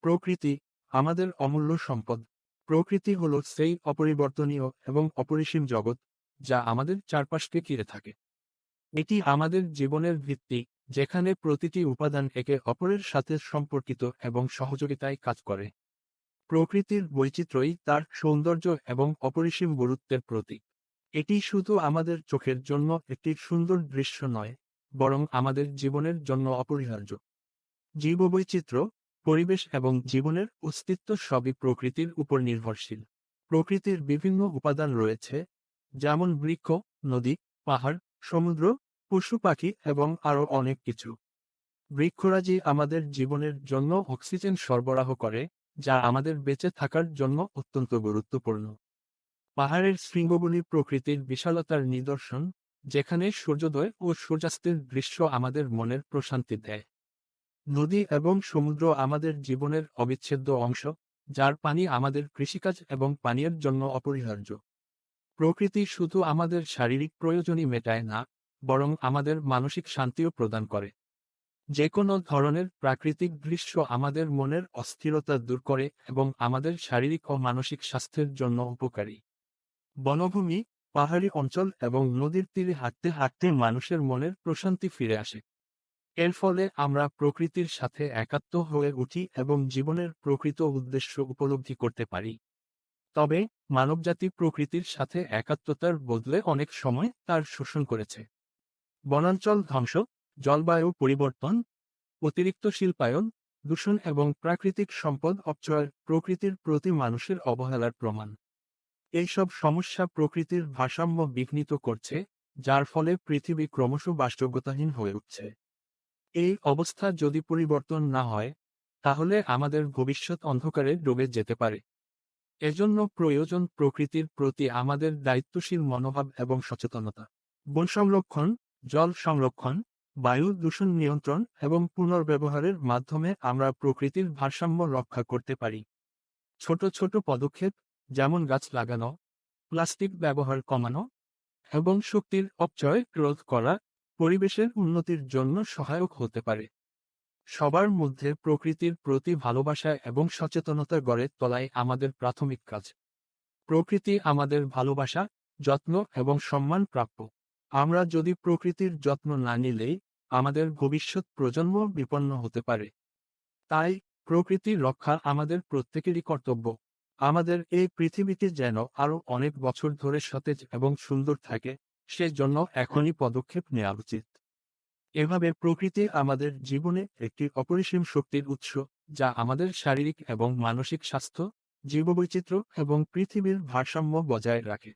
প্রকৃতি আমাদের অমূল্য সম্পদ। প্রকৃতি হল সেই অপরিবর্তনীয় এবং অপরিসীম জগৎ, যা আমাদের চারপাশকে ঘিরে থাকে। এটি আমাদের জীবনের ভিত্তি, যেখানে প্রতিটি উপাদান একে অপরের সাথে সম্পর্কিত এবং সহযোগিতায় কাজ করে। প্রকৃতির বৈচিত্র্যই তার সৌন্দর্য এবং অপরিসীম গুরুত্বের প্রতীক। এটি শুধু আমাদের চোখের জন্য একটি সুন্দর দৃশ্য নয়, বরং আমাদের জীবনের জন্য অপরিহার্য। জীববৈচিত্র্য পরিবেশ এবং জীবনের অস্তিত্ব সবই প্রকৃতির উপর নির্ভরশীল। প্রকৃতির বিভিন্ন উপাদান রয়েছে, যেমন বৃক্ষ, নদী, পাহাড়, সমুদ্র, পশু পাখি এবং আরও অনেক কিছু। বৃক্ষরাজি আমাদের জীবনের জন্য অক্সিজেন সরবরাহ করে, যা আমাদের বেঁচে থাকার জন্য অত্যন্ত গুরুত্বপূর্ণ। পাহাড়ের শৃঙ্গগুলি প্রকৃতির বিশালতার নিদর্শন, যেখানে সূর্যোদয় ও সূর্যাস্তের দৃশ্য আমাদের মনের প্রশান্তি দেয়। নদী এবং সমুদ্র আমাদের জীবনের অবিচ্ছেদ্য অংশ, যার পানি আমাদের কৃষিকাজ এবং পানীয়ের জন্য অপরিহার্য। প্রকৃতি শুধু আমাদের শারীরিক প্রয়োজনই মেটায় না, বরং আমাদের মানসিক শান্তিও প্রদান করে। যে কোনো ধরনের প্রাকৃতিক দৃশ্য আমাদের মনের অস্থিরতা দূর করে এবং আমাদের শারীরিক ও মানসিক স্বাস্থ্যের জন্য উপকারী। বনভূমি, পাহাড়ি অঞ্চল এবং নদীর তীরে হাঁটতে হাঁটতে মানুষের মনের প্রশান্তি ফিরে আসে। এর ফলে আমরা প্রকৃতির সাথে একাত্ম হয়ে উঠি এবং জীবনের প্রকৃত উদ্দেশ্য উপলব্ধি করতে পারি। তবে, মানবজাতি প্রকৃতির সাথে একাত্মতার বদলে অনেক সময় তার শোষণ করেছে। বনাঞ্চল ধ্বংস, জলবায়ু পরিবর্তন, অতিরিক্ত শিল্পায়ন, দূষণ এবং প্রাকৃতিক সম্পদ অপচয় প্রকৃতির প্রতি মানুষের অবহেলার প্রমাণ। এইসব সমস্যা প্রকৃতির ভারসাম্য বিঘ্নিত করছে, যার ফলে পৃথিবী ক্রমশ বাসযোগ্যতাহীন হয়ে উঠছে। এই অবস্থা যদি পরিবর্তন না হয়, তাহলে আমাদের ভবিষ্যৎ অন্ধকারে ডুবে যেতে পারে। এজন্য প্রয়োজন প্রকৃতির প্রতি আমাদের দায়িত্বশীল মনোভাব এবং সচেতনতা। বন সংরক্ষণ, জল সংরক্ষণ, বায়ু দূষণ নিয়ন্ত্রণ এবং পুনর্ব্যবহারের মাধ্যমে আমরা প্রকৃতির ভারসাম্য রক্ষা করতে পারি। ছোট ছোট পদক্ষেপ, যেমন গাছ লাগানো, প্লাস্টিক ব্যবহার কমানো এবং শক্তির অপচয় রোধ করা পরিবেশের উন্নতির জন্য সহায়ক হতে পারে। সবার মধ্যে প্রকৃতির প্রতি ভালোবাসা এবং সচেতনতা গড়ে তোলাই আমাদের প্রাথমিক কাজ। প্রকৃতি আমাদের ভালোবাসা, যত্ন এবং সম্মান প্রাপ্য। আমরা যদি প্রকৃতির যত্ন না নিলেই আমাদের ভবিষ্যৎ প্রজন্ম বিপন্ন হতে পারে। তাই প্রকৃতি রক্ষা আমাদের প্রত্যেকেরই কর্তব্য। আমাদের এই পৃথিবীতে যেন আরও অনেক বছর ধরে সতেজ এবং সুন্দর থাকে। সেজন্য এখনই পদক্ষেপ নেওয়া উচিত। এভাবে প্রকৃতি আমাদের জীবনে একটি অপরিসীম শক্তির উৎস, যা আমাদের শারীরিক এবং মানসিক স্বাস্থ্য, জীববৈচিত্র্য এবং পৃথিবীর ভারসাম্য বজায় রাখে।